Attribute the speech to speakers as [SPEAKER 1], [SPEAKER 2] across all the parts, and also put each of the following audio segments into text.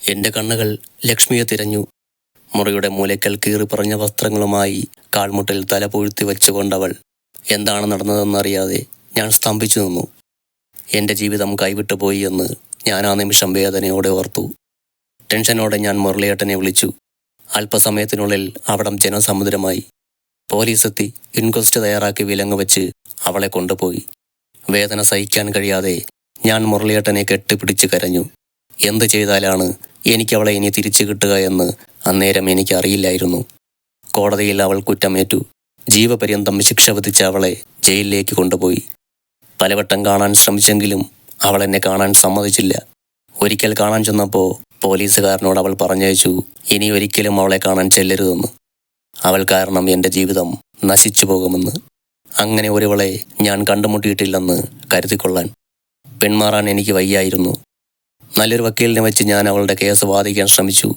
[SPEAKER 1] എന്റെ കണ്ണുകൾ ലക്ഷ്മിയെ തിരഞ്ഞു. മുറിയുടെ മൂലയ്ക്കൽ കീറി പറഞ്ഞ വസ്ത്രങ്ങളുമായി കാൽമുട്ടിൽ തല പൊഴുത്തി വെച്ചുകൊണ്ടവൾ എന്താണ് നടന്നതെന്നറിയാതെ ഞാൻ സ്തംഭിച്ചു നിന്നു. എന്റെ ജീവിതം കൈവിട്ടു പോയി എന്ന് ഞാൻ ആ നിമിഷം വേദനയോടെ ഓർത്തു. ടെൻഷനോടെ ഞാൻ മുരളിയേട്ടനെ വിളിച്ചു. അല്പസമയത്തിനുള്ളിൽ അവിടം ജനസമുദ്രമായി. പോലീസ് എത്തി ഇൻക്വസ്റ്റ് തയ്യാറാക്കി വിലങ്ങ് വെച്ച് അവളെ കൊണ്ടുപോയി. വേദന സഹിക്കാൻ കഴിയാതെ ഞാൻ മുരളിയേട്ടനെ കെട്ടിപ്പിടിച്ച് കരഞ്ഞു. എന്ത് ചെയ്താലാണ് എനിക്ക് അവളെ ഇനി തിരിച്ചു കിട്ടുക എന്ന് അന്നേരം എനിക്കറിയില്ലായിരുന്നു. കോടതിയിൽ അവൾ കുറ്റമേറ്റു. ജീവപര്യന്തം ശിക്ഷ വിധിച്ച അവളെ ജയിലിലേക്ക് കൊണ്ടുപോയി. പലവട്ടം കാണാൻ ശ്രമിച്ചെങ്കിലും അവൾ എന്നെ കാണാൻ സമ്മതിച്ചില്ല. ഒരിക്കൽ കാണാൻ ചെന്നപ്പോൾ പോലീസുകാരനോട് അവൾ പറഞ്ഞയച്ചു ഇനി ഒരിക്കലും അവളെ കാണാൻ ചെല്ലരുതെന്ന്. അവൾ കാരണം എന്റെ ജീവിതം നശിച്ചു പോകുമെന്ന്. അങ്ങനെ ഒരുവളെ ഞാൻ കണ്ടുമുട്ടിയിട്ടില്ലെന്ന് കരുതിക്കൊള്ളാൻ പിന്മാറാൻ എനിക്ക് വയ്യായിരുന്നു. നല്ലൊരു വക്കീലിനെ വെച്ച് ഞാൻ അവളുടെ കേസ് വാദിക്കാൻ ശ്രമിച്ചു.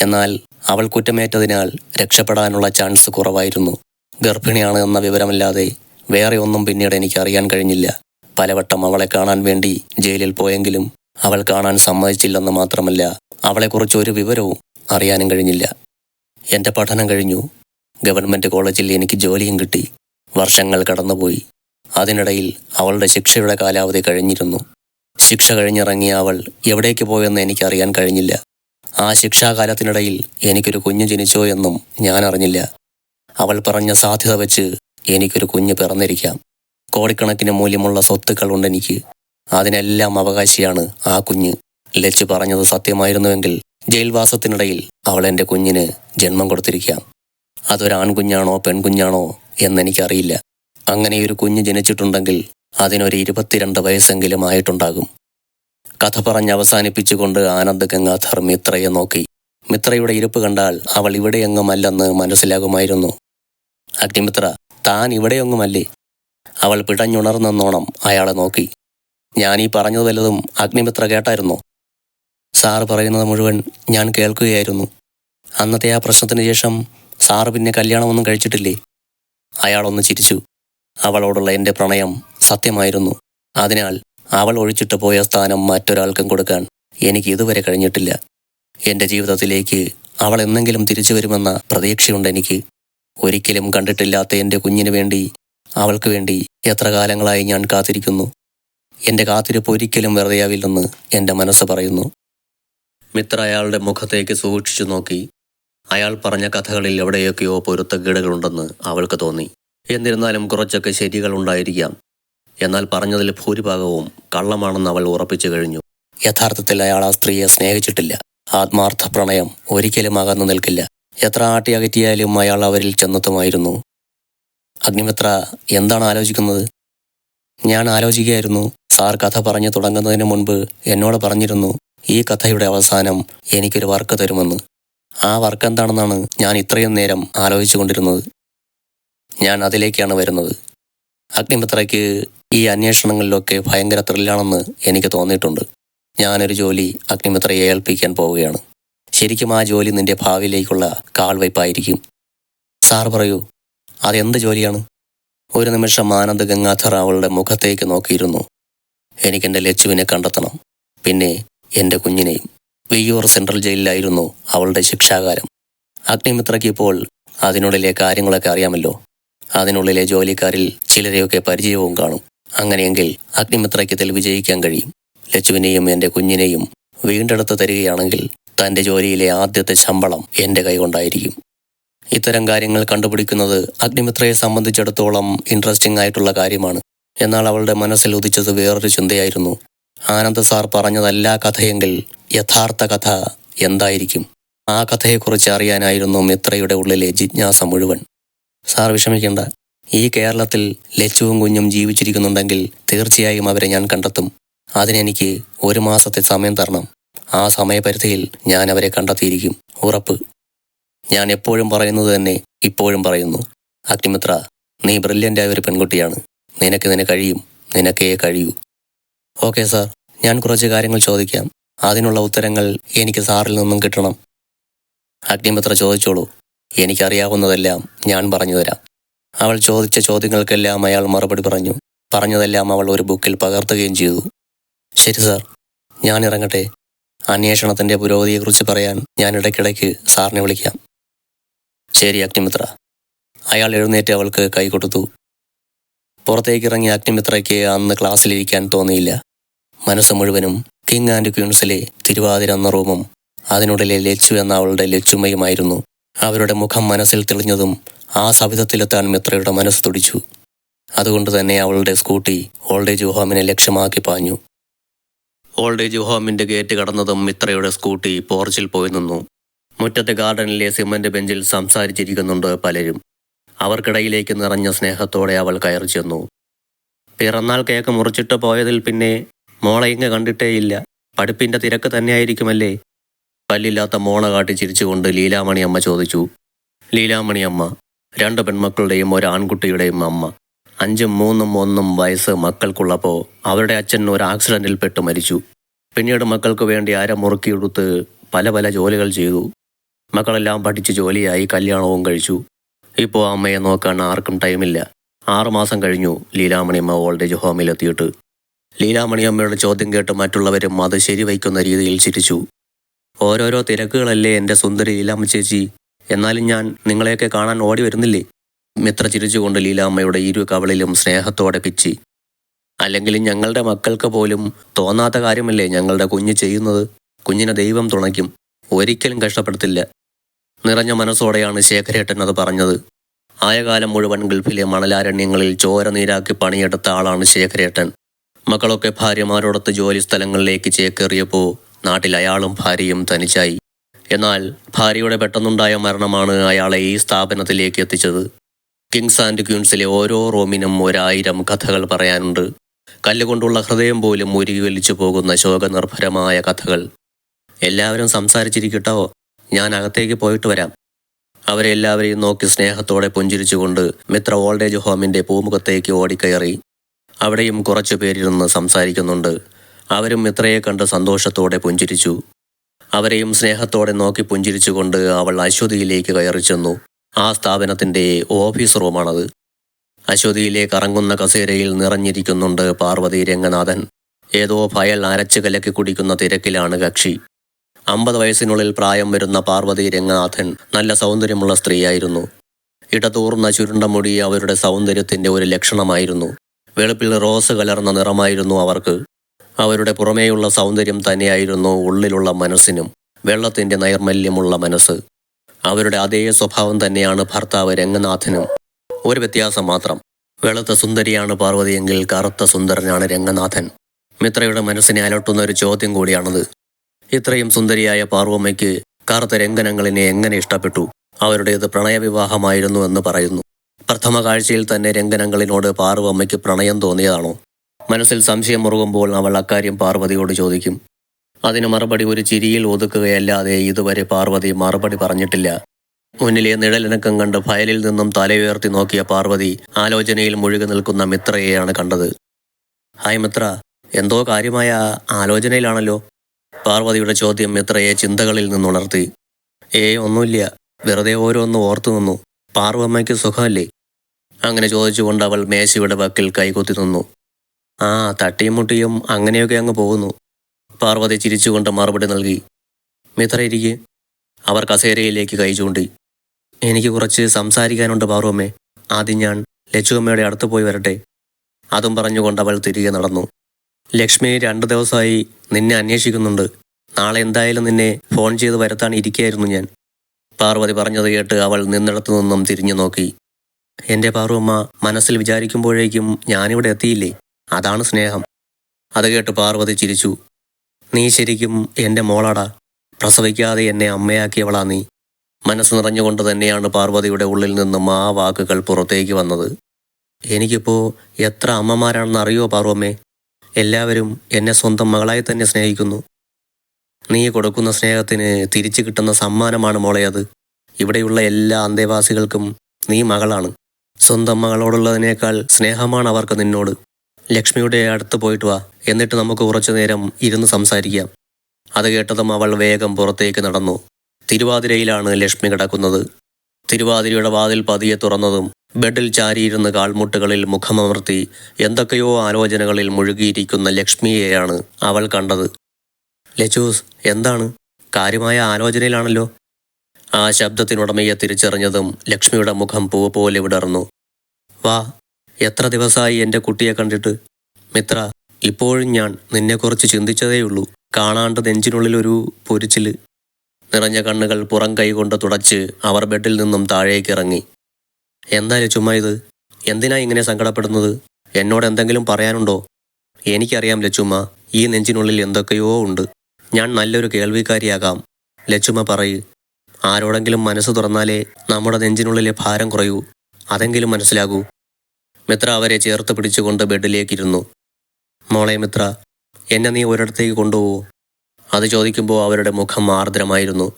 [SPEAKER 1] എന്നാൽ അവൾ കുറ്റമേറ്റതിനാൽ രക്ഷപ്പെടാനുള്ള ചാൻസ് കുറവായിരുന്നു. ഗർഭിണിയാണ് എന്ന വിവരമല്ലാതെ വേറെ ഒന്നും പിന്നീട് എനിക്ക് അറിയാൻ കഴിഞ്ഞില്ല. പലവട്ടം അവളെ കാണാൻ വേണ്ടി ജയിലിൽ പോയെങ്കിലും അവൾ കാണാൻ സമ്മതിച്ചില്ലെന്ന് മാത്രമല്ല അവളെക്കുറിച്ച് ഒരു വിവരവും അറിയാനും കഴിഞ്ഞില്ല. എന്റെ പഠനം കഴിഞ്ഞു. ഗവൺമെന്റ് കോളേജിൽ എനിക്ക് ജോലിയും കിട്ടി. വർഷങ്ങൾ കടന്നുപോയി. അതിനിടയിൽ അവളുടെ ശിക്ഷയുടെ കാലാവധി കഴിഞ്ഞിരുന്നു. ശിക്ഷ കഴിഞ്ഞിറങ്ങിയ അവൾ എവിടേക്ക് പോയെന്ന് എനിക്കറിയാൻ കഴിഞ്ഞില്ല. ആ ശിക്ഷാകാലത്തിനിടയിൽ എനിക്കൊരു കുഞ്ഞ് ജനിച്ചോ എന്നും ഞാൻ അറിഞ്ഞില്ല അവൾ പറഞ്ഞ സാധ്യത വെച്ച് എനിക്കൊരു കുഞ്ഞ് പിറന്നിരിക്കാം. കോടിക്കണക്കിന് മൂല്യമുള്ള സ്വത്തുക്കൾ എനിക്ക്. അതിനെല്ലാം അവകാശിയാണ് ആ കുഞ്ഞ്. ലച്ച് പറഞ്ഞത് സത്യമായിരുന്നുവെങ്കിൽ ജയിൽവാസത്തിനിടയിൽ അവൾ എന്റെ കുഞ്ഞിന് ജന്മം കൊടുത്തിരിക്കാം. അതൊരാൺകുഞ്ഞാണോ പെൺകുഞ്ഞാണോ എന്നെനിക്കറിയില്ല. അങ്ങനെയൊരു കുഞ്ഞ് ജനിച്ചിട്ടുണ്ടെങ്കിൽ അതിനൊരു ഇരുപത്തിരണ്ട് വയസ്സെങ്കിലും ആയിട്ടുണ്ടാകും കഥ പറഞ്ഞ് അവസാനിപ്പിച്ചുകൊണ്ട് ആനന്ദ് ഗംഗാധർ മിത്രയെ നോക്കി. മിത്രയുടെ ഇരിപ്പ് കണ്ടാൽ അവൾ ഇവിടെയെങ്ങുമല്ലെന്ന് മനസ്സിലാകുമായിരുന്നു. അഗ്നിമിത്ര താൻ ഇവിടെയൊങ്ങുമല്ലേ അവൾ പിടഞ്ഞുണർന്നെന്നോണം അയാളെ നോക്കി. ഞാനീ പറഞ്ഞത് വല്ലതും അഗ്നിമിത്ര കേട്ടായിരുന്നു? സാറ് പറയുന്നത് മുഴുവൻ ഞാൻ കേൾക്കുകയായിരുന്നു. അന്നത്തെ ആ പ്രശ്നത്തിന് ശേഷം സാറ് പിന്നെ കല്യാണമൊന്നും കഴിച്ചിട്ടില്ലേ? അയാളൊന്ന് ചിരിച്ചു. അവളോടുള്ള എന്റെ പ്രണയം സത്യമായിരുന്നു അതിനാൽ അവൾ ഒഴിച്ചിട്ട് പോയ സ്ഥാനം മറ്റൊരാൾക്കും കൊടുക്കാൻ എനിക്ക് ഇതുവരെ കഴിഞ്ഞിട്ടില്ല. എന്റെ ജീവിതത്തിലേക്ക് അവൾ എന്നെങ്കിലും തിരിച്ചു വരുമെന്ന പ്രതീക്ഷയുണ്ട് എനിക്ക്. ഒരിക്കലും കണ്ടിട്ടില്ലാത്ത എന്റെ കുഞ്ഞിനു വേണ്ടി അവൾക്ക് വേണ്ടി എത്ര കാലങ്ങളായി ഞാൻ കാത്തിരിക്കുന്നു. എന്റെ കാത്തിരിപ്പ് ഒരിക്കലും വെറുതെയാവില്ലെന്ന് എന്റെ മനസ്സ് പറയുന്നു. മിത്ര അയാളുടെ മുഖത്തേക്ക് സൂക്ഷിച്ചു നോക്കി. അയാൾ പറഞ്ഞ കഥകളിൽ എവിടെയൊക്കെയോ പൊരുത്തക്കേടുകളുണ്ടെന്ന് അവൾക്ക് തോന്നി. എന്നിരുന്നാലും കുറച്ചൊക്കെ ശരികളുണ്ടായിരിക്കാം എന്നാൽ പറഞ്ഞതിൽ ഭൂരിഭാഗവും കള്ളമാണെന്ന് അവൾ ഉറപ്പിച്ചു കഴിഞ്ഞു. യഥാർത്ഥത്തിൽ അയാൾ ആ സ്ത്രീയെ സ്നേഹിച്ചിട്ടില്ല. ആത്മാർത്ഥ പ്രണയം ഒരിക്കലും അകന്നു നിൽക്കില്ല. എത്ര ആട്ടി അകറ്റിയാലും അയാൾ അവരിൽ ചെന്നെത്തുമായിരുന്നു. അഗ്നിമിത്ര എന്താണ് ആലോചിക്കുന്നത്? ഞാൻ ആലോചിക്കുകയായിരുന്നു. സാർ കഥ പറഞ്ഞു തുടങ്ങുന്നതിന് മുൻപ് എന്നോട് പറഞ്ഞിരുന്നു ഈ കഥയുടെ അവസാനം എനിക്കൊരു വർക്ക് തരുമെന്ന്. ആ വർക്ക് എന്താണെന്നാണ് ഞാൻ ഇത്രയും നേരം ആലോചിച്ചു കൊണ്ടിരുന്നത് ഞാൻ അതിലേക്കാണ് വരുന്നത്. അഗ്നിമിത്രയ്ക്ക് ഈ അന്വേഷണങ്ങളിലൊക്കെ ഭയങ്കര ത്രില്ലാണെന്ന് എനിക്ക് തോന്നിയിട്ടുണ്ട്. ഞാനൊരു ജോലി അഗ്നിമിത്രയെ ഏൽപ്പിക്കാൻ പോവുകയാണ്. ശരിക്കും ആ ജോലി നിന്റെ ഭാവിയിലേക്കുള്ള കാൽവയ്പായിരിക്കും. സാർ പറയൂ അതെന്ത് ജോലിയാണ്? ഒരു നിമിഷം ആനന്ദ് ഗംഗാധർ അവളുടെ മുഖത്തേക്ക് നോക്കിയിരുന്നു. എനിക്കെന്റെ ലച്ചുവിനെ കണ്ടെത്തണം പിന്നെ എന്റെ കുഞ്ഞിനെയും. വിയ്യൂർ സെൻട്രൽ ജയിലിലായിരുന്നു അവളുടെ ശിക്ഷാകാലം. അഗ്നിമിത്രയ്ക്ക് ഇപ്പോൾ അതിനുള്ളിലെ കാര്യങ്ങളൊക്കെ അറിയാമല്ലോ. അതിനുള്ളിലെ ജോലിക്കാരിൽ ചിലരെയൊക്കെ പരിചയവും കാണും. അങ്ങനെയെങ്കിൽ അഗ്നിമിത്രയ്ക്ക് ഇതിൽ വിജയിക്കാൻ കഴിയും. ലച്ചുവിനെയും എന്റെ കുഞ്ഞിനെയും വീണ്ടെടുത്ത് തരികയാണെങ്കിൽ തന്റെ ജോലിയിലെ ആദ്യത്തെ ശമ്പളം എന്റെ കൈകൊണ്ടായിരിക്കും. ഇത്തരം കാര്യങ്ങൾ കണ്ടുപിടിക്കുന്നത് അഗ്നിമിത്രയെ സംബന്ധിച്ചിടത്തോളം ഇൻട്രസ്റ്റിംഗ് ആയിട്ടുള്ള കാര്യമാണ്. എന്നാൽ അവളുടെ മനസ്സിൽ ഉദിച്ചത് വേറൊരു ചിന്തയായിരുന്നു. ആനന്ദ സാർ പറഞ്ഞതല്ല കഥയെങ്കിൽ യഥാർത്ഥ കഥ എന്തായിരിക്കും? ആ കഥയെക്കുറിച്ച് അറിയാനായിരുന്നു മിത്രയുടെ ഉള്ളിലെ ജിജ്ഞാസ മുഴുവൻ. സാർ വിഷമിക്കേണ്ട. ഈ കേരളത്തിൽ ലച്ചുവും കുഞ്ഞും ജീവിച്ചിരിക്കുന്നുണ്ടെങ്കിൽ തീർച്ചയായും അവരെ ഞാൻ കണ്ടെത്തും. അതിനെനിക്ക് ഒരു മാസത്തെ സമയം തരണം. ആ സമയപരിധിയിൽ ഞാൻ അവരെ കണ്ടെത്തിയിരിക്കും. ഉറപ്പ്. ഞാൻ എപ്പോഴും പറയുന്നത് തന്നെ ഇപ്പോഴും പറയുന്നു. അഗ്നിമിത്ര നീ ബ്രില്യന്റായ ഒരു പെൺകുട്ടിയാണ്. നിനക്ക് നിന്നെ കഴിയും. നിനക്കേ കഴിയൂ. Okay sir. ഞാൻ കുറച്ച് കാര്യങ്ങൾ ചോദിക്കാം. അതിനുള്ള ഉത്തരങ്ങൾ എനിക്ക് സാറിൽ നിന്നും കിട്ടണം. അഗ്നിമിത്ര ചോദിച്ചോളൂ. എനിക്കറിയാവുന്നതെല്ലാം ഞാൻ പറഞ്ഞു തരാം അവൾ ചോദിച്ച ചോദ്യങ്ങൾക്കെല്ലാം അയാൾ മറുപടി പറഞ്ഞു. പറഞ്ഞതെല്ലാം അവൾ ഒരു ബുക്കിൽ പകർത്തുകയും ചെയ്തു. ശരി സാർ. ഞാൻ ഇറങ്ങട്ടെ. അന്വേഷണത്തിന്റെ പുരോഗതിയെക്കുറിച്ച് പറയാൻ ഞാൻ ഇടയ്ക്കിടയ്ക്ക് സാറിനെ വിളിക്കാം. ശരി അഗ്നിമിത്ര. അയാൾ എഴുന്നേറ്റ് അവൾക്ക് കൈ കൊടുത്തു. പുറത്തേക്ക് ഇറങ്ങിയ അഗ്നിമിത്രയ്ക്ക് അന്ന് ക്ലാസ്സിലിരിക്കാൻ തോന്നിയില്ല. മനസ്സ് മുഴുവനും കിങ് ആൻഡ് ക്യൂൻസിലെ തിരുവാതിര എന്ന റൂമും അതിനുള്ളിലെ ലച്ചു എന്ന അവളുടെ ലച്ചുമയുമായിരുന്നു. അവരുടെ മുഖം മനസ്സിൽ തെളിഞ്ഞതും ആ സവിധത്തിലെത്താൻ മിത്രയുടെ മനസ്സ് തുടിച്ചു. അതുകൊണ്ട് തന്നെ അവളുടെ സ്കൂട്ടി ഓൾഡേജ് ഹോമിനെ ലക്ഷ്യമാക്കി പാഞ്ഞു. ഓൾഡേജ് ഹോമിന്റെ ഗേറ്റ് കടന്നതും മിത്രയുടെ സ്കൂട്ടി പോർച്ചിൽ പോയി നിന്നു. മുറ്റത്തെ ഗാർഡനിലെ സിമന്റ് ബെഞ്ചിൽ സംസാരിച്ചിരിക്കുന്നുണ്ട് പലരും. അവർക്കിടയിലേക്ക് നിറഞ്ഞ സ്നേഹത്തോടെ അവൾ കയറി ചെന്നു. പിറന്നാൾ കേക്ക് മുറിച്ചിട്ട് പോയതിൽ പിന്നെ മോളെ ഇങ്ങ് കണ്ടിട്ടേയില്ല പഠിപ്പിന്റെ തിരക്ക് തന്നെയായിരിക്കുമല്ലേ? പല്ലില്ലാത്ത മോണ കാട്ടി ചിരിച്ചുകൊണ്ട് ലീലാമണി അമ്മ ചോദിച്ചു. ലീലാമണി അമ്മ രണ്ട് പെൺമക്കളുടെയും ഒരു ആൺകുട്ടിയുടെയും അമ്മ. അഞ്ചും മൂന്നും ഒന്നും വയസ്സ് മക്കൾക്കുള്ളപ്പോൾ അവരുടെ അച്ഛൻ ഒരു ആക്സിഡന്റിൽ പെട്ട് മരിച്ചു. പിന്നീട് മക്കൾക്ക് വേണ്ടി അര മുറുക്കിയെടുത്ത് പല പല ജോലികൾ ചെയ്തു. മക്കളെല്ലാം പഠിച്ച് ജോലിയായി കല്യാണവും കഴിച്ചു. ഇപ്പോൾ അമ്മയെ നോക്കാൻ ആർക്കും ടൈമില്ല. ആറുമാസം കഴിഞ്ഞു ലീലാമണിയമ്മ ഓൾഡേജ് ഹോമിലെത്തിയിട്ട്. ലീലാമണിയമ്മയുടെ ചോദ്യം കേട്ട് മറ്റുള്ളവരും അത് ശരിവയ്ക്കുന്ന രീതിയിൽ ചിരിച്ചു. ഓരോരോ തിരക്കുകളല്ലേ എന്റെ സുന്ദരി ലീലാമ്മ ചേച്ചി എന്നാലും ഞാൻ നിങ്ങളെയൊക്കെ കാണാൻ ഓടി വരുന്നില്ലേ? മിത്ര ചിരിച്ചുകൊണ്ട് ലീലാമ്മയുടെ ഇരു കവളിലും സ്നേഹത്തോടെ പിച്ചി. അല്ലെങ്കിൽ ഞങ്ങളുടെ മക്കൾക്ക് പോലും തോന്നാത്ത കാര്യമല്ലേ ഞങ്ങളുടെ കുഞ്ഞ് ചെയ്യുന്നത്? കുഞ്ഞിനെ ദൈവം തുണയ്ക്കും. ഒരിക്കലും കഷ്ടപ്പെടുത്തില്ല. നിറഞ്ഞ മനസ്സോടെയാണ് ശേഖരേട്ടൻ അത് പറഞ്ഞത്. ആയകാലം മുഴുവൻ ഗൾഫിലെ മണലാരണ്യങ്ങളിൽ ചോര നീരാക്കി പണിയെടുത്ത ആളാണ് ശേഖരേട്ടൻ. മക്കളൊക്കെ ഭാര്യമാരോടൊത്ത് ജോലി സ്ഥലങ്ങളിലേക്ക് ചേക്കേറിയപ്പോൾ നാട്ടിൽ അയാളും ഭാര്യയും തനിച്ചായി. എന്നാൽ ഭാര്യയുടെ പെട്ടെന്നുണ്ടായ മരണമാണ് അയാളെ ഈ സ്ഥാപനത്തിലേക്ക് എത്തിച്ചത്. കിങ്സ് ആൻഡ് ക്യൂൻസിലെ ഓരോ റൂമിനും ഒരായിരം കഥകൾ പറയാനുണ്ട്. കല്ലുകൊണ്ടുള്ള ഹൃദയം പോലും ഉരുകിവലിച്ചു പോകുന്ന ശോകനിർഭരമായ കഥകൾ. എല്ലാവരും സംസാരിച്ചിരിക്കട്ടോ? ഞാൻ അകത്തേക്ക് പോയിട്ട് വരാം. അവരെല്ലാവരെയും നോക്കി സ്നേഹത്തോടെ പുഞ്ചിരിച്ചുകൊണ്ട് മിത്ര ഓൾഡേജ് ഹോമിന്റെ പൂമുഖത്തേക്ക് ഓടിക്കയറി. അവിടെയും കുറച്ചു പേരിരുന്ന് സംസാരിക്കുന്നുണ്ട്. അവരും മിത്രയെ കണ്ട് സന്തോഷത്തോടെ പുഞ്ചിരിച്ചു. അവരെയും സ്നേഹത്തോടെ നോക്കി പുഞ്ചിരിച്ചുകൊണ്ട് അവൾ അശ്വതിയിലേക്ക് കയറി ചെന്നു. ആ സ്ഥാപനത്തിന്റെ ഓഫീസ് റൂമാണത് അശ്വതിയിലെ കറങ്ങുന്ന കസേരയിൽ നിറഞ്ഞിരിക്കുന്നുണ്ട് പാർവതി രംഗനാഥൻ. ഏതോ ഫയൽ അരച്ചു കലക്കി കുടിക്കുന്ന തിരക്കിലാണ് കക്ഷി. അമ്പത് വയസ്സിനുള്ളിൽ പ്രായം വരുന്ന പാർവതി രംഗനാഥൻ നല്ല സൗന്ദര്യമുള്ള സ്ത്രീയായിരുന്നു. ഇടതൂർന്ന ചുരുണ്ട മുടി അവരുടെ സൗന്ദര്യത്തിന്റെ ഒരു ലക്ഷണമായിരുന്നു. വെളുപ്പിൽ റോസ് കലർന്ന നിറമായിരുന്നു അവർക്ക്. അവരുടെ പുറമേയുള്ള സൗന്ദര്യം തന്നെയായിരുന്നു ഉള്ളിലുള്ള മനസ്സിനും വെള്ളത്തിന്റെ നൈർമല്യമുള്ള മനസ്സ്. അവരുടെ അതേ സ്വഭാവം തന്നെയാണ് ഭർത്താവ് രംഗനാഥനും. ഒരു വ്യത്യാസം മാത്രം. വെള്ളത്തെ സുന്ദരിയാണ് പാർവതിയെങ്കിൽ കറുത്ത സുന്ദരനാണ് രംഗനാഥൻ. മിത്രയുടെ മനസ്സിനെ അലട്ടുന്ന ഒരു ചോദ്യം കൂടിയാണത്. ഇത്രയും സുന്ദരിയായ പാർവമ്മയ്ക്ക് കറുത്ത രംഗനങ്ങളിനെ എങ്ങനെ ഇഷ്ടപ്പെട്ടു? അവരുടേത് പ്രണയവിവാഹമായിരുന്നു എന്ന് പറയുന്നു. പ്രഥമ കാഴ്ചയിൽ തന്നെ രംഗനങ്ങളിനോട് പാർവമ്മയ്ക്ക് പ്രണയം തോന്നിയതാണോ? മനസ്സിൽ സംശയം മുറുകുമ്പോൾ അവൾ അക്കാര്യം പാർവതിയോട് ചോദിക്കും. അതിന് മറുപടി ഒരു ചിരിയിൽ ഒതുക്കുകയല്ലാതെ ഇതുവരെ പാർവതി മറുപടി പറഞ്ഞിട്ടില്ല. മുന്നിലെ നിഴലിനക്കം കണ്ട് ഫയലിൽ നിന്നും തലയുയർത്തി നോക്കിയ പാർവതി ആലോചനയിൽ മുഴുകി നിൽക്കുന്ന മിത്രയെയാണ് കണ്ടത്. ഹായ് മിത്ര എന്തോ കാര്യമായ ആലോചനയിലാണല്ലോ? പാർവതിയുടെ ചോദ്യം മിത്രയെ ചിന്തകളിൽ നിന്നുണർത്തി. ഏ ഒന്നുമില്ല. വെറുതെ ഓരോന്ന് ഓർത്തു നിന്നു. പാർവമ്മയ്ക്ക് സുഖമല്ലേ? അങ്ങനെ ചോദിച്ചുകൊണ്ട് അവൾ മേശയുടെ വക്കിൽ കൈകൊത്തി നിന്നു. ആ തട്ടിയും മുട്ടിയും അങ്ങനെയൊക്കെ അങ്ങ് പോകുന്നു. പാർവതി ചിരിച്ചുകൊണ്ട് മറുപടി നൽകി മിത്ര ഇരിക്കെ. അവർ കസേരയിലേക്ക് കൈ ചൂണ്ടി. എനിക്ക് കുറച്ച് സംസാരിക്കാനുണ്ട് പാർവമ്മേ ആദ്യം ഞാൻ ലച്ചുമ്മയുടെ അടുത്ത് പോയി വരട്ടെ. അതും പറഞ്ഞുകൊണ്ട് അവൾ തിരികെ നടന്നു. ലക്ഷ്മി രണ്ടു ദിവസമായി നിന്നെ അന്വേഷിക്കുന്നുണ്ട്. നാളെ എന്തായാലും നിന്നെ ഫോൺ ചെയ്ത് വരുത്താൻ ഇരിക്കുകയായിരുന്നു ഞാൻ. പാർവതി പറഞ്ഞത് കേട്ട് അവൾ നിന്നിടത്തു നിന്നും തിരിഞ്ഞു നോക്കി. എന്റെ പാർവമ്മ മനസ്സിൽ വിചാരിക്കുമ്പോഴേക്കും ഞാനിവിടെ എത്തിയില്ലേ? അതാണ് സ്നേഹം. അത് കേട്ട് പാർവതി ചിരിച്ചു. നീ ശരിക്കും എന്റെ മോളാടാ. പ്രസവിക്കാതെ എന്നെ അമ്മയാക്കിയവളാ നീ. മനസ്സ് നിറഞ്ഞുകൊണ്ട് തന്നെയാണ് പാർവതിയുടെ ഉള്ളിൽ നിന്നും ആ വാക്കുകൾ പുറത്തേക്ക് വന്നത്. എനിക്കിപ്പോ എത്ര അമ്മമാരാണെന്ന് അറിയോ പാർവമ്മേ എല്ലാവരും എന്നെ സ്വന്തം മകളായി തന്നെ സ്നേഹിക്കുന്നു. നീ കൊടുക്കുന്ന സ്നേഹത്തിന് തിരിച്ചു കിട്ടുന്ന സമ്മാനമാണ് മോളെ അത്. ഇവിടെയുള്ള എല്ലാ അന്തേവാസികൾക്കും നീ മകളാണ്. സ്വന്തം മകളോടുള്ളതിനേക്കാൾ സ്നേഹമാണ് അവർക്ക് നിന്നോട്. ലക്ഷ്മിയുടെ അടുത്ത് പോയിട്ട് വാ. എന്നിട്ട് നമുക്ക് കുറച്ചു നേരം ഇരുന്ന് സംസാരിക്കാം. അത് കേട്ടതും അവൾ വേഗം പുറത്തേക്ക് നടന്നു. തിരുവാതിരയിലാണ് ലക്ഷ്മി കിടക്കുന്നത്. തിരുവാതിരയുടെ വാതിൽ പതിയെ തുറന്നതും ബെഡിൽ ചാരിയിരുന്ന് കാൽമുട്ടുകളിൽ മുഖമമർത്തി എന്തൊക്കെയോ ആലോചനകളിൽ മുഴുകിയിരിക്കുന്ന ലക്ഷ്മിയെയാണ് അവൾ കണ്ടത്. ലച്ചൂസ് എന്താണ്? കാര്യമായ ആലോചനയിലാണല്ലോ. ആ ശബ്ദത്തിനുടമയെ തിരിച്ചറിഞ്ഞതും ലക്ഷ്മിയുടെ മുഖം പൂവ് പോലെ വിടർന്നു. വാ എത്ര ദിവസമായി എന്റെ കുട്ടിയെ കണ്ടിട്ട്? മിത്ര ഇപ്പോഴും ഞാൻ നിന്നെക്കുറിച്ച് ചിന്തിച്ചതേയുള്ളൂ. കാണാണ്ട് നെഞ്ചിനുള്ളിൽ ഒരു പൊരിച്ചിൽ നിറഞ്ഞ കണ്ണുകൾ പുറം കൈകൊണ്ട് തുടച്ച് അവർ ബെഡിൽ നിന്നും താഴേക്ക് ഇറങ്ങി. എന്താ ചുമ്മാ ഇത്. എന്തിനാ ഇങ്ങനെ സങ്കടപ്പെടുന്നത്? എന്നോട് എന്തെങ്കിലും പറയാനുണ്ടോ? എനിക്കറിയാം ലച്ചുമ്മ ഈ നെഞ്ചിനുള്ളിൽ എന്തൊക്കെയോ ഉണ്ട്. ഞാൻ നല്ലൊരു കേൾവിക്കാരിയാകാം. ലച്ചുമ്മ പറയൂ. ആരോടെങ്കിലും മനസ്സ് തുറന്നാലേ നമ്മുടെ നെഞ്ചിനുള്ളിലെ ഭാരം കുറയൂ. അതെങ്കിലും മനസ്സിലാകൂ. മിത്ര അവരെ ചേർത്ത് പിടിച്ചുകൊണ്ട് ബെഡിലേക്കിരുന്നു. മോളെ മിത്ര എന്നെ നീ ഒരിടത്തേക്ക് കൊണ്ടുപോകൂ അത് ചോദിക്കുമ്പോൾ അവരുടെ മുഖം ആർദ്രമായിരുന്നു.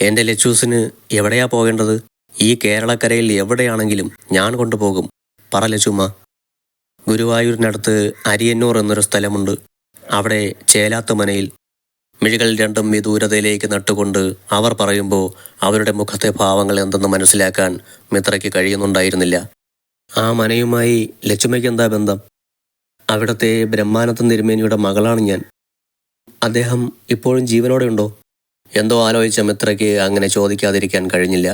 [SPEAKER 1] എന്റെ ലച്ചൂസിന് എവിടെയാ പോകേണ്ടത്? ഈ കേരളക്കരയിൽ എവിടെയാണെങ്കിലും ഞാൻ കൊണ്ടുപോകും. പറ ലച്ചുമ്മ. ഗുരുവായൂരിനടുത്ത് അരിയന്നൂർ എന്നൊരു സ്ഥലമുണ്ട്. അവിടെ ചേലാത്തുമനയിൽ മിഴികൾ രണ്ടും വിദൂരതയിലേക്ക് നട്ടുകൊണ്ട് അവർ പറയുമ്പോൾ അവരുടെ മുഖത്തെ ഭാവങ്ങൾ എന്തെന്ന് മനസ്സിലാക്കാൻ മിത്രയ്ക്ക് കഴിയുന്നുണ്ടായിരുന്നില്ല. ആ മനയുമായി ലച്ചുമയ്ക്ക് എന്താ ബന്ധം? അവിടത്തെ ബ്രഹ്മാനന്ദ തിരുമേനിയുടെ മകളാണ് ഞാൻ. അദ്ദേഹം ഇപ്പോഴും ജീവനോടെ ഉണ്ടോ? എന്തോ ആലോചിച്ച മിത്രയ്ക്ക് അങ്ങനെ ചോദിക്കാതിരിക്കാൻ കഴിഞ്ഞില്ല.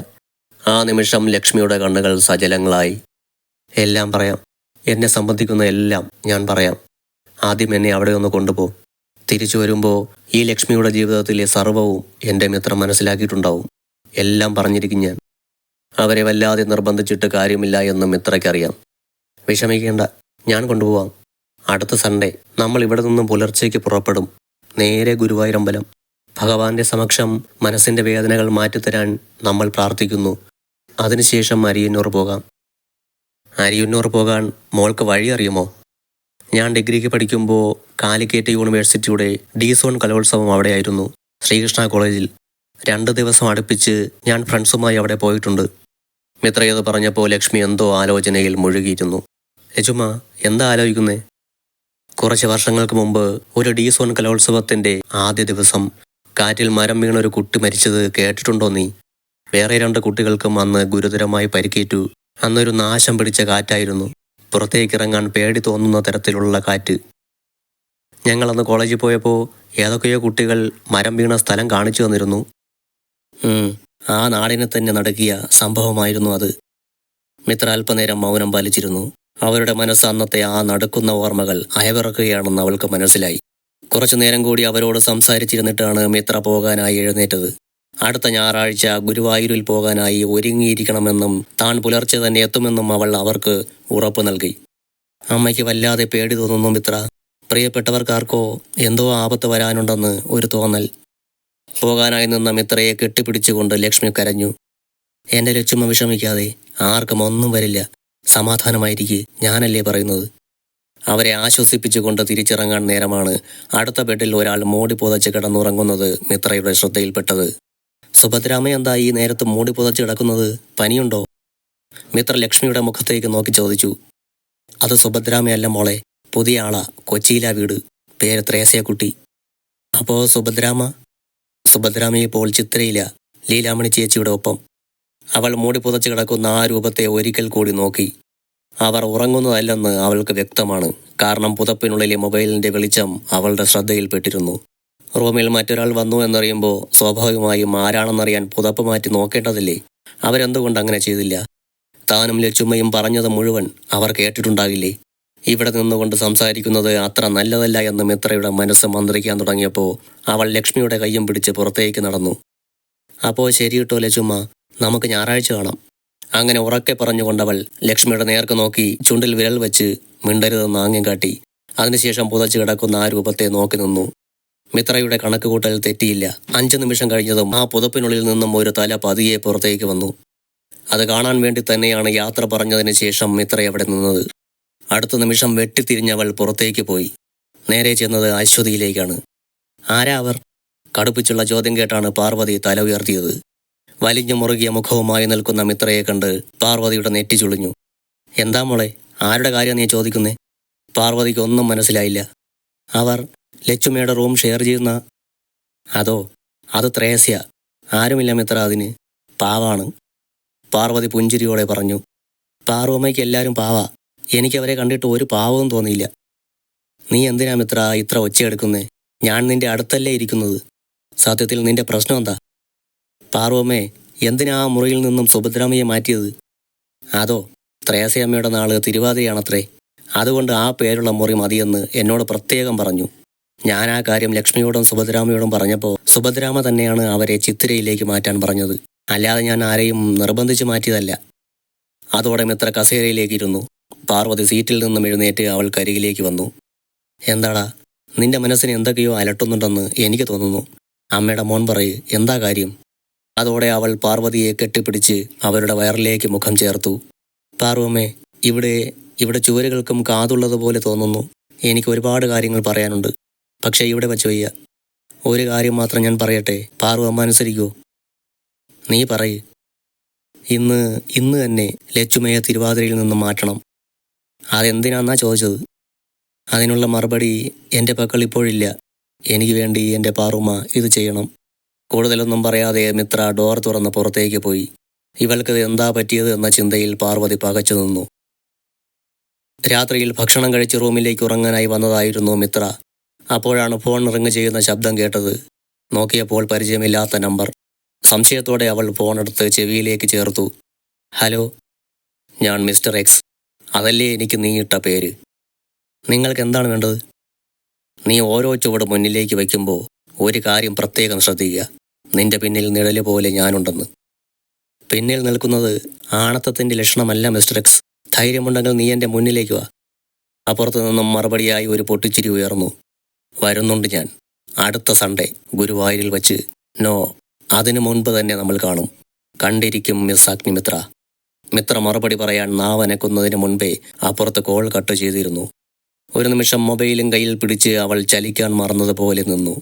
[SPEAKER 1] ആ നിമിഷം ലക്ഷ്മിയുടെ കണ്ണുകൾ സജലങ്ങളായി. എല്ലാം പറയാം. എന്നെ സംബന്ധിക്കുന്ന എല്ലാം ഞാൻ പറയാം. ആദ്യം എന്നെ അവിടെ ഒന്ന് കൊണ്ടുപോ. തിരിച്ചു വരുമ്പോൾ ഈ ലക്ഷ്മിയുടെ ജീവിതത്തിലെ സർവവും എന്റെ മിത്രം മനസ്സിലാക്കിയിട്ടുണ്ടാവും. എല്ലാം പറഞ്ഞിരിക്കും ഞാൻ. അവരെ വല്ലാതെ നിർബന്ധിച്ചിട്ട് കാര്യമില്ല എന്നും ഇത്രയ്ക്കറിയാം. വിഷമിക്കേണ്ട ഞാൻ കൊണ്ടുപോവാം. അടുത്ത സൺഡേ നമ്മൾ ഇവിടെ നിന്നും പുലർച്ചയ്ക്ക് പുറപ്പെടും. നേരെ ഗുരുവായൂരമ്പലം. ഭഗവാന്റെ സമക്ഷം മനസ്സിന്റെ വേദനകൾ മാറ്റിത്തരാൻ നമ്മൾ പ്രാർത്ഥിക്കുന്നു. അതിനുശേഷം അരിയന്നൂർ പോകാം. അരിയന്നൂർ പോകാൻ മോൾക്ക് വഴി അറിയുമോ? ഞാൻ ഡിഗ്രിക്ക് പഠിക്കുമ്പോൾ കാലിക്കേറ്റ് യൂണിവേഴ്സിറ്റിയുടെ ഡി സോൺ കലോത്സവം അവിടെയായിരുന്നു ശ്രീകൃഷ്ണ കോളേജിൽ. രണ്ട് ദിവസം അടുപ്പിച്ച് ഞാൻ ഫ്രണ്ട്സുമായി അവിടെ പോയിട്ടുണ്ട്. മിത്രയത് പറഞ്ഞപ്പോൾ ലക്ഷ്മി എന്തോ ആലോചനയിൽ മുഴുകിയിരുന്നു. ലജുമ എന്താ ആലോചിക്കുന്നേ? കുറച്ച് വർഷങ്ങൾക്ക് മുമ്പ് ഒരു ഡി സോൺ കലോത്സവത്തിന്റെ ആദ്യ ദിവസം കാറ്റിൽ മരം വീണൊരു കുട്ടി മരിച്ചത് കേട്ടിട്ടുണ്ടോ നീ? വേറെ രണ്ട് കുട്ടികൾക്കും അന്ന് ഗുരുതരമായി പരിക്കേറ്റു. അന്നൊരു നാശം പിടിച്ച കാറ്റായിരുന്നു. പുറത്തേക്കിറങ്ങാൻ പേടി തോന്നുന്ന തരത്തിലുള്ള കാറ്റ്. ഞങ്ങളന്ന് കോളേജിൽ പോയപ്പോൾ ഏതൊക്കെയോ കുട്ടികൾ മരം വീണ സ്ഥലം കാണിച്ചു തന്നിരുന്നു. ആ നാടിനെ തന്നെ നടക്കിയ സംഭവമായിരുന്നു അത്. മിത്ര അല്പനേരം മൗനം പാലിച്ചിരുന്നു. അവരുടെ മനസ്സ് അന്നത്തെ ആ നടക്കുന്ന ഓർമ്മകൾ അയവിറക്കുകയാണെന്ന് അവൾക്ക് മനസ്സിലായി. കുറച്ചു നേരം കൂടി അവരോട് സംസാരിച്ചിരുന്നിട്ടാണ് മിത്ര പോകാനായി എഴുന്നേറ്റത്. അടുത്ത ഞായറാഴ്ച ഗുരുവായൂരിൽ പോകാനായി ഒരുങ്ങിയിരിക്കണമെന്നും താൻ പുലർച്ചെ തന്നെ എത്തുമെന്നും അവൾ അവർക്ക് ഉറപ്പ് നൽകി. അമ്മയ്ക്ക് വല്ലാതെ പേടി തോന്നുന്നു മിത്ര. പ്രിയപ്പെട്ടവർക്കാർക്കോ എന്തോ ആപത്ത് വരാനുണ്ടെന്ന് ഒരു തോന്നൽ. പോകാനായി നിന്ന മിത്രയെ കെട്ടിപ്പിടിച്ചുകൊണ്ട് ലക്ഷ്മി കരഞ്ഞു. എന്റെ ലക്ഷ്മ വിഷമിക്കാതെ ആർക്കും ഒന്നും വരില്ല. സമാധാനമായിരിക്കെ. ഞാനല്ലേ പറയുന്നത്? അവരെ ആശ്വസിപ്പിച്ചുകൊണ്ട് തിരിച്ചിറങ്ങാൻ നേരമാണ് അടുത്ത ബെഡിൽ ഒരാൾ മൂടി പുതച്ച് കിടന്നുറങ്ങുന്നത് മിത്രയുടെ ശ്രദ്ധയിൽപ്പെട്ടത്. സുഭദ്രാമ എന്താ ഈ നേരത്ത് മൂടി പുതച്ച് കിടക്കുന്നത്? പനിയുണ്ടോ? മിത്ര ലക്ഷ്മിയുടെ മുഖത്തേക്ക് നോക്കി ചോദിച്ചു. അത് സുഭദ്രാമയല്ല മോളെ. പുതിയ ആളാ. കൊച്ചിയിലാ വീട്. പേര് ത്രേസ്യക്കുട്ടി അപ്പോ സുഭദ്രാമ സുഭദ്രാമയെ ഇപ്പോൾ ചിത്രയില്ല ലീലാമണി ചേച്ചിയുടെ ഒപ്പം. അവൾ മൂടി പുതച്ച് കിടക്കുന്ന ആ രൂപത്തെ ഒരിക്കൽ കൂടി നോക്കി. അവർ ഉറങ്ങുന്നതല്ലെന്ന് അവൾക്ക് വ്യക്തമാണ്. കാരണം പുതപ്പിനുള്ളിലെ മൊബൈലിന്റെ വെളിച്ചം അവളുടെ ശ്രദ്ധയിൽപ്പെട്ടിരുന്നു റൂമിൽ മറ്റൊരാൾ വന്നു എന്നറിയുമ്പോൾ സ്വാഭാവികമായും ആരാണെന്നറിയാൻ പുതപ്പ് മാറ്റി നോക്കേണ്ടതില്ലേ? അവരെന്തുകൊണ്ട് അങ്ങനെ ചെയ്തില്ല? താനും ലച്ചുമ്മയും പറഞ്ഞത് മുഴുവൻ അവർ കേട്ടിട്ടുണ്ടാകില്ലേ? ഇവിടെ നിന്നുകൊണ്ട് സംസാരിക്കുന്നത് അത്ര നല്ലതല്ല എന്ന് മിത്രയുടെ മനസ്സ് മന്ത്രിക്കാൻ തുടങ്ങിയപ്പോൾ അവൾ ലക്ഷ്മിയുടെ കയ്യും പിടിച്ച് പുറത്തേക്ക് നടന്നു. അപ്പോൾ ശരി കേട്ടോ നമുക്ക് ഞായറാഴ്ച കാണാം. അങ്ങനെ ഉറക്കെ പറഞ്ഞുകൊണ്ടവൾ ലക്ഷ്മിയുടെ നേർക്ക് നോക്കി ചുണ്ടിൽ വിരൽ വെച്ച് മിണ്ടരുതെന്ന് ആംഗ്യം കാട്ടി. അതിനുശേഷം പുതച്ചു കിടക്കുന്ന ആ രൂപത്തെ നോക്കി നിന്നു. മിത്രയുടെ കണക്കുകൂട്ടൽ തെറ്റിയില്ല. അഞ്ചു നിമിഷം കഴിഞ്ഞതും ആ പുതപ്പിനുള്ളിൽ നിന്നും ഒരു തല പതിയെ പുറത്തേക്ക് വന്നു. അത് കാണാൻ വേണ്ടി തന്നെയാണ് യാത്ര പറഞ്ഞതിന് ശേഷം മിത്ര അവിടെ നിന്നത്. അടുത്ത നിമിഷം വെട്ടിത്തിരിഞ്ഞവൾ പുറത്തേക്ക് പോയി. നേരെ ചെന്നത് അശ്വതിയിലേക്കാണ്. ആരാ അവർ? കടുപ്പിച്ചുള്ള ചോദ്യം കേട്ടാണ് പാർവതി തല ഉയർത്തിയത്. വലിഞ്ഞു മുറുകിയ മുഖവുമായി നിൽക്കുന്ന മിത്രയെ കണ്ട് പാർവതിയുടെ നെറ്റി ചുളിഞ്ഞു. എന്താ മോളെ? ആരുടെ കാര്യം നീ ചോദിക്കുന്നേ? പാർവതിക്ക് ഒന്നും മനസ്സിലായില്ല. അവർ ലച്ചുമ്മയുടെ റൂം ഷെയർ ചെയ്യുന്ന അതോ? അത് ത്രേസ്യ. ആരുമില്ല മിത്ര അതിന്. പാവാണ്. പാർവതി പുഞ്ചിരിയോടെ പറഞ്ഞു. പാർവമ്മയ്ക്ക് എല്ലാവരും പാവാ. എനിക്കവരെ കണ്ടിട്ട് ഒരു പാവവും തോന്നിയില്ല. നീ എന്തിനാ മിത്ര ഇത്ര ഒച്ചയെടുക്കുന്നേ ഞാൻ നിന്റെ അടുത്തല്ലേ ഇരിക്കുന്നത്. സത്യത്തിൽ നിന്റെ പ്രശ്നം എന്താ? പാർവമ്മേ എന്തിനാ ആ മുറിയിൽ നിന്നും സുഭദ്രാമയെ മാറ്റിയത്? അതോ ത്രേസയമ്മയുടെ നാൾ തിരുവാതിരയാണത്രേ? അതുകൊണ്ട് ആ പേരുള്ള മുറി മതിയെന്ന് എന്നോട് പ്രത്യേകം പറഞ്ഞു. ഞാൻ ആ കാര്യം ലക്ഷ്മിയോടും സുഭദ്രാമയോടും പറഞ്ഞപ്പോൾ സുഭദ്രാമ തന്നെയാണ് അവരെ ചിത്തിരയിലേക്ക് മാറ്റാൻ പറഞ്ഞത്. അല്ലാതെ ഞാൻ ആരെയും നിർബന്ധിച്ച് മാറ്റിയതല്ല. അതോടെ മിത്ര കസേരയിലേക്ക് ഇരുന്നു പാർവതി സീറ്റിൽ നിന്നും എഴുന്നേറ്റ് അവൾ കരികിലേക്ക് വന്നു. എന്താടാ നിന്റെ മനസ്സിന് എന്തൊക്കെയോ അലട്ടുന്നുണ്ടെന്ന് എനിക്ക് തോന്നുന്നു. അമ്മയുടെ മോൻ പറയ് എന്താ കാര്യം? അതോടെ അവൾ പാർവതിയെ കെട്ടിപ്പിടിച്ച് അവരുടെ വയറിലേക്ക് മുഖം ചേർത്തു. പാർവമ്മേ ഇവിടെ ഇവിടെ ചുവരുകൾക്കും കാതുള്ളതുപോലെ തോന്നുന്നു. എനിക്ക് ഒരുപാട് കാര്യങ്ങൾ പറയാനുണ്ട്. പക്ഷേ ഇവിടെ വച്ച് വയ്യ. ഒരു കാര്യം മാത്രം ഞാൻ പറയട്ടെ. പാർവമ്മ അനുസരിക്കോ. നീ പറയ്. ഇന്ന് ഇന്ന് തന്നെ ലച്ചുമയെ തിരുവാതിരയിൽ നിന്നും മാറ്റണം. അതെന്തിനാന്നാ ചോദിച്ചത്? അതിനുള്ള മറുപടി എന്റെ പക്കൽ ഇപ്പോഴില്ല. എനിക്ക് വേണ്ടി എന്റെ പാറുമ്മ ഇത് ചെയ്യണം. കൂടുതലൊന്നും പറയാതെ മിത്ര ഡോർ തുറന്ന് പുറത്തേക്ക് പോയി. ഇവൾക്കത് എന്താ പറ്റിയത് എന്ന ചിന്തയിൽ പാർവതി പകച്ചു നിന്നു. രാത്രിയിൽ ഭക്ഷണം കഴിച്ച് റൂമിലേക്ക് ഉറങ്ങാനായി വന്നതായിരുന്നു മിത്ര. അപ്പോഴാണ് ഫോൺ റിങ് ചെയ്യുന്ന ശബ്ദം കേട്ടത്. നോക്കിയപ്പോൾ പരിചയമില്ലാത്ത നമ്പർ സംശയത്തോടെ അവൾ ഫോണെടുത്ത് ചെവിയിലേക്ക് ചേർത്തു. ഹലോ ഞാൻ മിസ്റ്റർ എക്സ് അതല്ലേ എനിക്ക് നീ ഇട്ട പേര്? നിങ്ങൾക്ക് എന്താണ് വേണ്ടത്? നീ ഓരോ ചുവട് മുന്നിലേക്ക് വയ്ക്കുമ്പോൾ ഒരു കാര്യം പ്രത്യേകം ശ്രദ്ധിക്കുക. നിന്റെ പിന്നിൽ നിഴൽ പോലെ ഞാനുണ്ടെന്ന്. പിന്നിൽ നിൽക്കുന്നത് ആണത്തത്തിന്റെ ലക്ഷണമല്ല മിസ്റ്റർ എക്സ്. ധൈര്യമുണ്ടെങ്കിൽ നീ എന്റെ മുന്നിലേക്ക് വാ. അപ്പുറത്തു നിന്നും മറുപടിയായി ഒരു പൊട്ടിച്ചിരി ഉയർന്നു. വരുന്നുണ്ട് ഞാൻ. അടുത്ത സൺഡേ ഗുരുവായൂരിൽ വച്ച്. നോ അതിനു മുൻപ് തന്നെ നമ്മൾ കാണും. കണ്ടിരിക്കും മിസ് അഗ്നിമിത്ര. മിത്ര മറുപടി പറയാൻ നാവനക്കുന്നതിന് മുൻപേ അപ്പുറത്ത് കോൾ കട്ട് ചെയ്തിരുന്നു. ഒരു നിമിഷം മൊബൈലും കയ്യിൽ പിടിച്ച് അവൾ ചലിക്കാൻ മറന്നതുപോലെ നിന്നു.